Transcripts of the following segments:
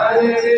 Hallelujah.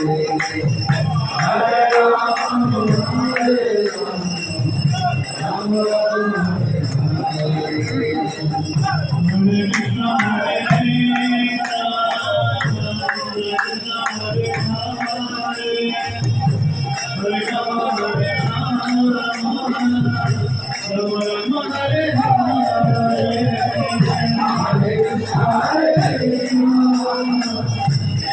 Hare Hare,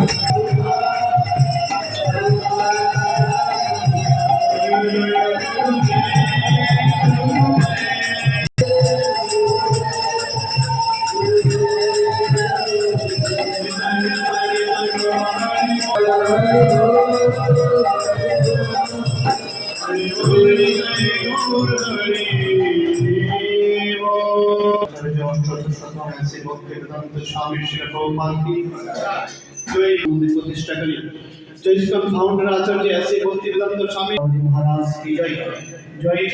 Hare Rama, Hare Hare. স্বামী শিরোপান্তি জয় মন্দির প্রতিষ্ঠাকারী জয় ইসলাম ফাউন্ডার আচার্য এসে ভক্তি বেদান্ত স্বামী। মহারাজ কি জয়।